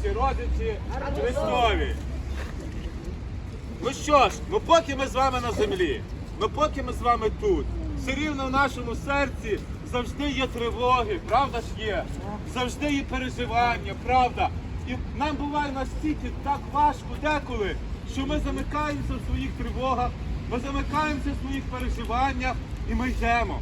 всі родичі Христові. Ну що ж, ну поки ми з вами на землі, ну поки ми з вами тут, все рівно в нашому серці завжди є тривоги, правда ж є? Завжди є переживання, правда. І нам буває настільки так важко деколи, що ми замикаємося в своїх тривогах, ми замикаємося в своїх переживаннях і ми йдемо.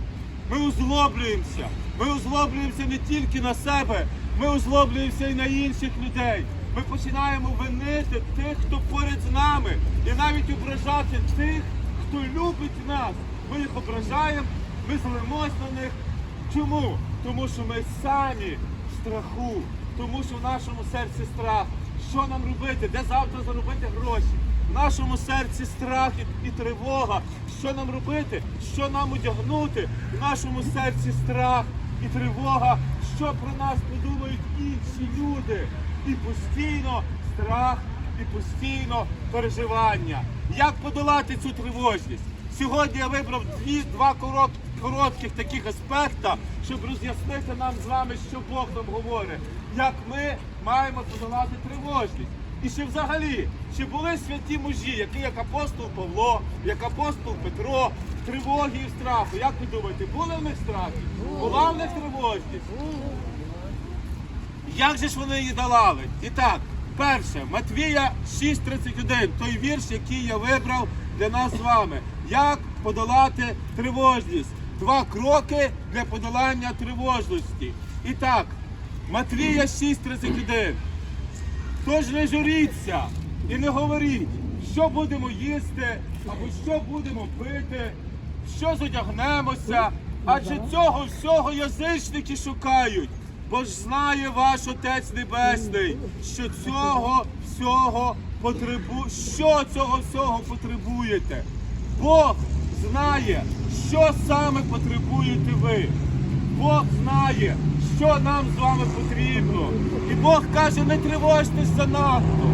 Ми озлоблюємося. Ми озлоблюємося не тільки на себе, ми озлоблюємося і на інших людей. Ми починаємо винити тих, хто поряд з нами, і навіть ображати тих, хто любить нас. Ми їх ображаємо, ми злимось на них. Чому? Тому що ми самі в страху, тому що в нашому серці страх. Що нам робити? Де завтра заробити гроші? Нашому серці страх і, тривога. Що нам робити? Що нам одягнути? В нашому серці страх і тривога. Що про нас подумають інші люди? І постійно страх, і постійно переживання. Як подолати цю тривожність? Сьогодні я вибрав дві, два корот- коротких таких аспекта, щоб роз'яснити нам з вами, що Бог нам говорить, як ми маємо подолати тривожність. І ще взагалі, чи були святі мужі, які як апостол Павло, як апостол Петро, в тривогі і в страху. Як ви думаєте, були в них страхи? Була в них тривожність? Як же ж вони її долали? І так, перше, Матвія 6.31, той вірш, який я вибрав для нас з вами. Як подолати тривожність? Два кроки для подолання тривожності. І так, Матвія 6.31. Тож не журіться і не говоріть, що будемо їсти, або що будемо пити, що зодягнемося, адже цього всього язичники шукають, бо ж знає ваш Отець Небесний, що цього всього потребу... що цього всього потребуєте. Бог знає, що саме потребуєте ви. Бог знає, що нам з вами потрібно. І Бог каже, не тривожтесь занадто,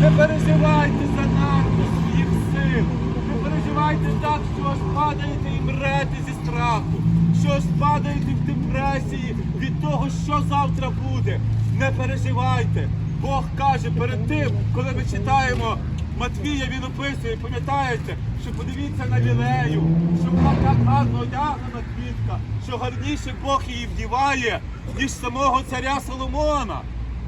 не переживайте занадто своїх сил, не переживайте так, що аж падаєте і мрете зі страху, що аж падаєте в депресії від того, що завтра буде. Не переживайте. Бог каже перед тим, коли ми читаємо Матвія, він описує, пам'ятаєте, що подивіться на лілею, що вона так гарно одягнена квітка, що гарніше Бог її вдіває, ніж самого царя Соломона.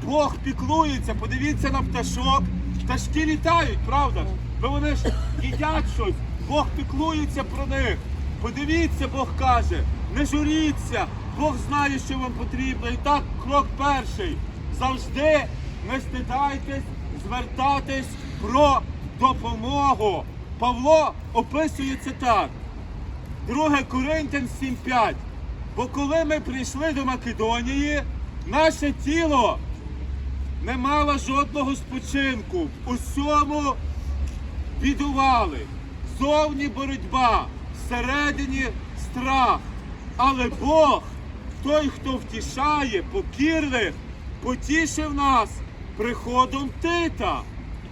Бог піклується, подивіться на пташок. Пташки літають, правда? Бо вони ж їдять щось, Бог піклується про них. Подивіться, Бог каже, не журіться, Бог знає, що вам потрібно. І так, крок перший. Завжди не стидайтесь звертатись про допомогу. Павло описує це так. 2 Коринтян 7.5. Бо коли ми прийшли до Македонії, наше тіло не мало жодного спочинку. Усьому бідували. Зовні боротьба, всередині страх. Але Бог, той, хто втішає покірних, потішив нас приходом Тита.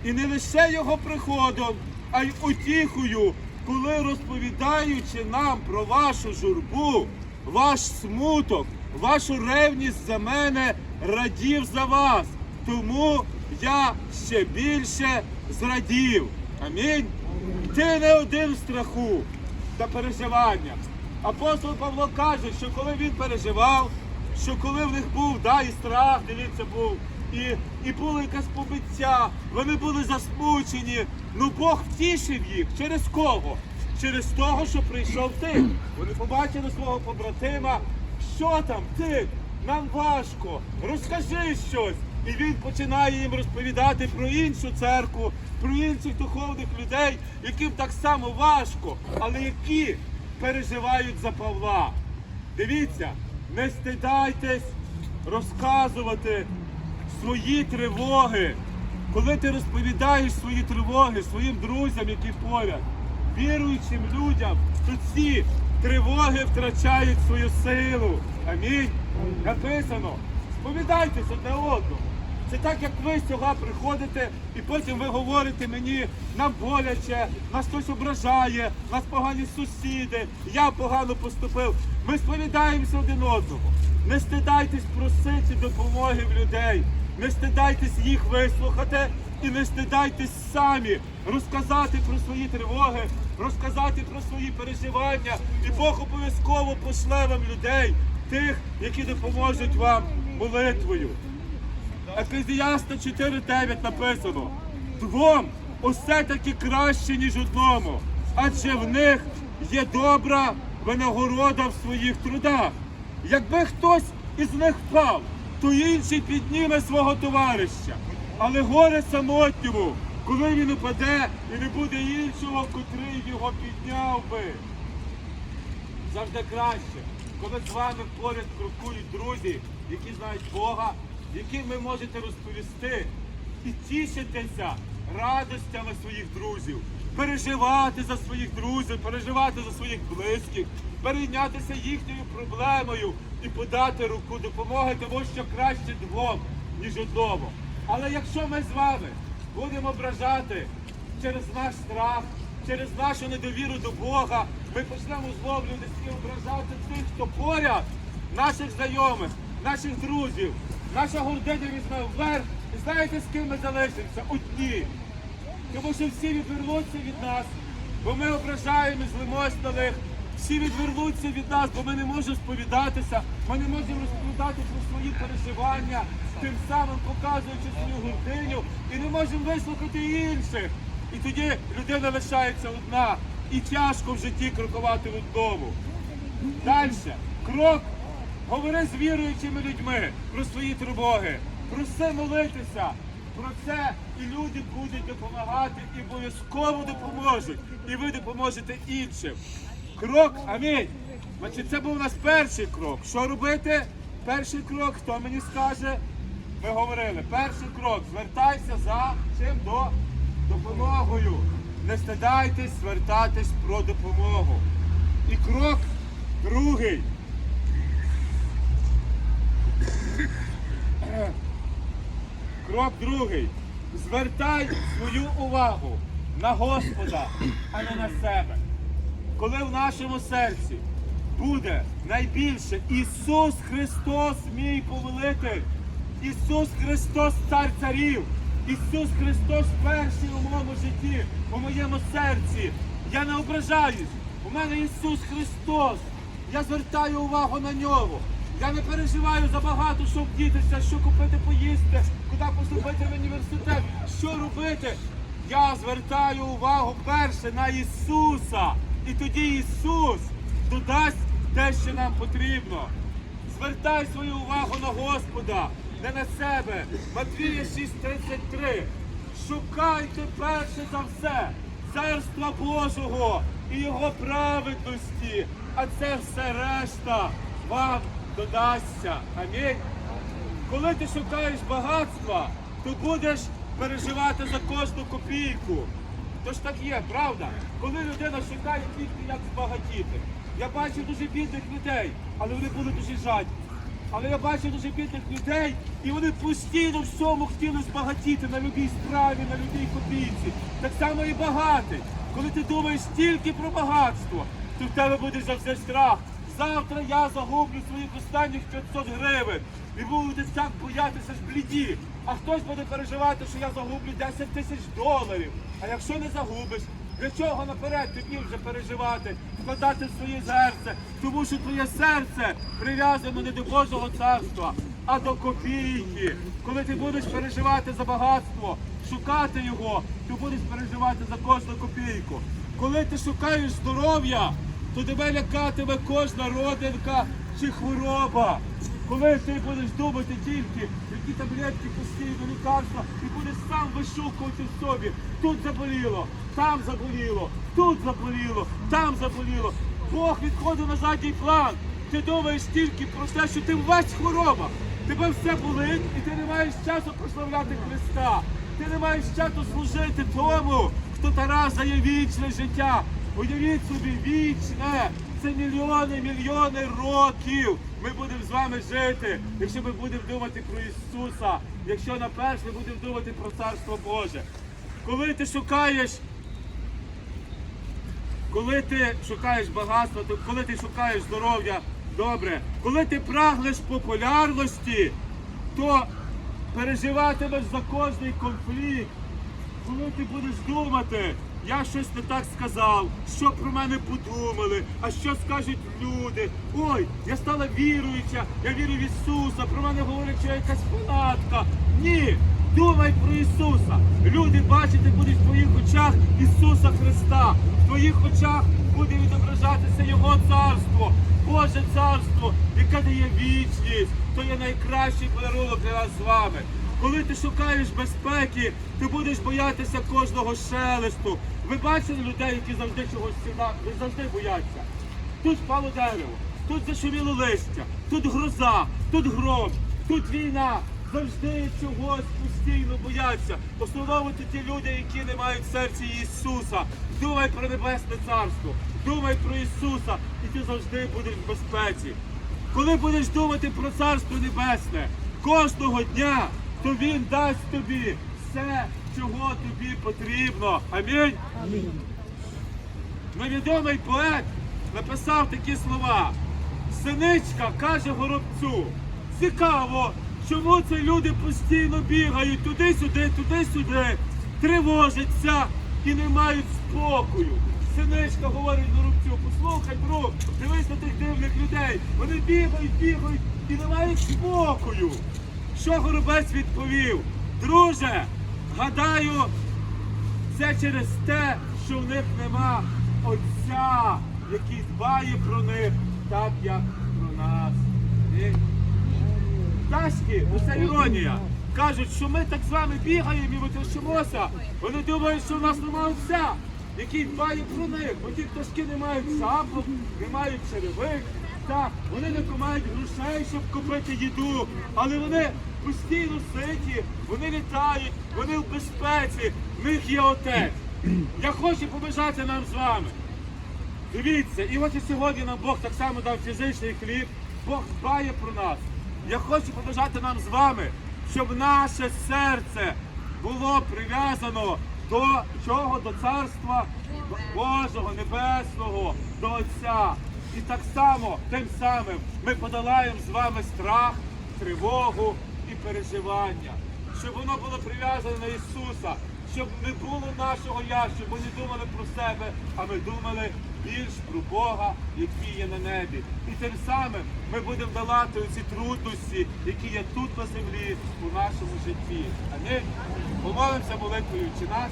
І не лише його приходом, а й утіхою, коли розповідаючи нам про вашу журбу, ваш смуток, вашу ревність за мене радів за вас. Тому я ще більше зрадів. Амінь. Ти не один в страху та переживаннях. Апостол Павло каже, що коли він переживав, що коли в них був да, і страх, дивіться, був, і, і було якесь побиття, вони були засмучені. Ну Бог втішив їх. Через кого? Через того, що прийшов ти. Вони побачили свого побратима. Що там, ти? Нам важко, розкажи щось. І він починає їм розповідати про іншу церкву, про інших духовних людей, яким так само важко, але які переживають за Павла. Дивіться, не стидайтесь розказувати свої тривоги. Коли ти розповідаєш свої тривоги своїм друзям, які поряд, віруючим людям, то ці тривоги втрачають свою силу. Амінь. Написано. Сповідайтеся одне одному. Це так, як ви сюди приходите, і потім ви говорите мені, нам боляче, нас хтось ображає, нас погані сусіди, я погано поступив. Ми сповідаємося один одного. Не стидайтесь просити допомоги в людей. Не стидайтесь їх вислухати і не стидайтесь самі розказати про свої тривоги, розказати про свої переживання. І Бог обов'язково пошле вам людей, тих, які допоможуть вам молитвою. Еклезіаста 4.9 написано. Двом усе таки краще, ніж одному, адже в них є добра винагорода в своїх трудах. Якби хтось із них впав, то інший підніме свого товариша. Але горе самотньому, коли він упаде і не буде іншого, котрий його підняв би завжди краще, коли з вами поряд крокують друзі, які знають Бога, яким ви можете розповісти і тішитися радостями своїх друзів, переживати за своїх друзів, переживати за своїх близьких, перейнятися їхньою проблемою і подати руку допомоги, тому що краще двом, ніж одному. Але якщо ми з вами будемо ображати через наш страх, через нашу недовіру до Бога, ми почнемо зловлюватися і ображати тих, хто поряд, наших знайомих, наших друзів. Наша гординя візьме вверх. І знаєте, з ким ми залишимося? Одні. Тому що всі відвернуться від нас, бо ми ображаємо і злимось на них. Всі відвернуться від нас, бо ми не можемо сповідатися, ми не можемо розповідати про свої переживання, тим самим показуючи свою гординю, і не можемо вислухати інших. І тоді людина лишається одна, і тяжко в житті крокувати в одному. Далі. Крок. Говори з віруючими людьми про свої тривоги. Проси молитися. Про це і люди будуть допомагати, і обов'язково допоможуть. І ви допоможете іншим. Крок, амінь. Значить, це був у нас перший крок. Що робити? Перший крок, хто мені скаже? Ми говорили, перший крок. Звертайся за чим до допомогою. Не стидайтесь звертатись про допомогу. І крок другий. Крок другий. Звертай свою увагу на Господа, а не на себе. Коли в нашому серці буде найбільше Ісус Христос, мій повелитель, Ісус Христос, Цар царів, Ісус Христос перший у моєму житті, у моєму серці. Я не ображаюсь. У мене Ісус Христос. Я звертаю увагу на нього. Я не переживаю за багато, що вдітися, що купити поїсти, куди поступити в університет, що робити. Я звертаю увагу перше на Ісуса. І тоді Ісус додасть те, що нам потрібно. Звертай свою увагу на Господа, не на себе. Матвія 6:33. Шукайте перше за все царства Божого і Його праведності, а це все решта вам додасться. Амінь. Коли ти шукаєш багатства, то будеш переживати за кожну копійку. То ж так є, правда? Коли людина шукає тільки як збагатіти. Я бачу дуже бідних людей, але вони були дуже жадні. Але я бачу дуже бідних людей, і вони постійно всьому хотіли збагатіти на любій справі, на любій копійці. Так само і багатий. Коли ти думаєш тільки про багатство, то в тебе буде завжди страх. Завтра я загублю своїх останніх 500 гривень. І будете так боятися ж бліді. А хтось буде переживати, що я загублю 10 тисяч доларів. А якщо не загубиш, для чого наперед тобі вже переживати, вкладати в своє серце? Тому що твоє серце прив'язано не до Божого царства, а до копійки. Коли ти будеш переживати за багатство, шукати його, ти будеш переживати за кожну копійку. Коли ти шукаєш здоров'я, то тебе лякатиме кожна родинка чи хвороба. Коли ти будеш думати тільки, які таблетки постійно лікарства, і будеш сам вишукувати в собі. Тут заболіло, там заболіло, тут заболіло, там заболіло. Бог відходить на задній план. Ти думаєш тільки про те, що ти весь хвороба. Тебе все болить, і ти не маєш часу прославляти Христа. Ти не маєш часу служити тому, хто Тарас дає вічне життя. Уявіть собі, вічне. Це мільйони, мільйони років. Ми будемо з вами жити, якщо ми будемо думати про Ісуса, якщо наперше ми будемо думати про Царство Боже. Коли ти шукаєш, коли ти шукаєш багатство, коли ти шукаєш здоров'я, добре. Коли ти прагнеш популярності, то переживатимеш за кожний конфлікт. Коли ти будеш думати, я щось не так сказав, що про мене подумали, а що скажуть люди. Ой, я стала віруюча, я вірю в Ісуса, про мене говорять, що я якась фанатка. Ні, думай про Ісуса. Люди бачити будуть в твоїх очах Ісуса Христа. В твоїх очах буде відображатися Його царство, Боже царство, яке дає вічність. То є найкращий подарунок для нас з вами. Коли ти шукаєш безпеки, ти будеш боятися кожного шелесту. Ви бачили людей, які завжди чогось сіда, ви завжди бояться. Тут впало дерево, тут зашуміло листя, тут гроза, тут гром, тут війна. Завжди чогось постійно бояться. Це ті люди, які не мають в серці Ісуса. Думай про небесне царство, думай про Ісуса, і ти завжди будеш в безпеці. Коли будеш думати про царство небесне кожного дня, то він дасть тобі все, чого тобі потрібно. Амінь. Невідомий поет написав такі слова. Синичка каже горобцю. Цікаво, чому це люди постійно бігають туди-сюди, туди-сюди, тривожаться і не мають спокою. Синичка говорить горобцю, послухай, друг, дивись на тих дивних людей. Вони бігають, бігають і не мають спокою. Що горобець відповів? Друже, гадаю, це через те, що в них нема отця, який дбає про них, так як про нас. Ні? Пташки, ну це іронія. Кажуть, що ми так з вами бігаємо і витрощимося. Вони думають, що в нас немає отця, який дбає про них. Бо ті пташки не мають шапок, не мають черевик. Так, вони не мають грошей, щоб купити їду, але вони постійно ситі, вони літають, вони в безпеці, в них є отець. Я хочу побажати нам з вами. Дивіться, і от і сьогодні нам Бог так само дав фізичний хліб. Бог дбає про нас. Я хочу побажати нам з вами, щоб наше серце було прив'язано до чого? До царства Божого, Небесного, до Отця. І так само, тим самим ми подолаємо з вами страх, тривогу і переживання. Щоб воно було прив'язане на Ісуса, щоб не було нашого я, щоб ми не думали про себе, а ми думали більш про Бога, який є на небі. І тим самим ми будемо долати ці трудності, які є тут на землі у нашому житті. Амінь. Помолимося молитвою чи нас.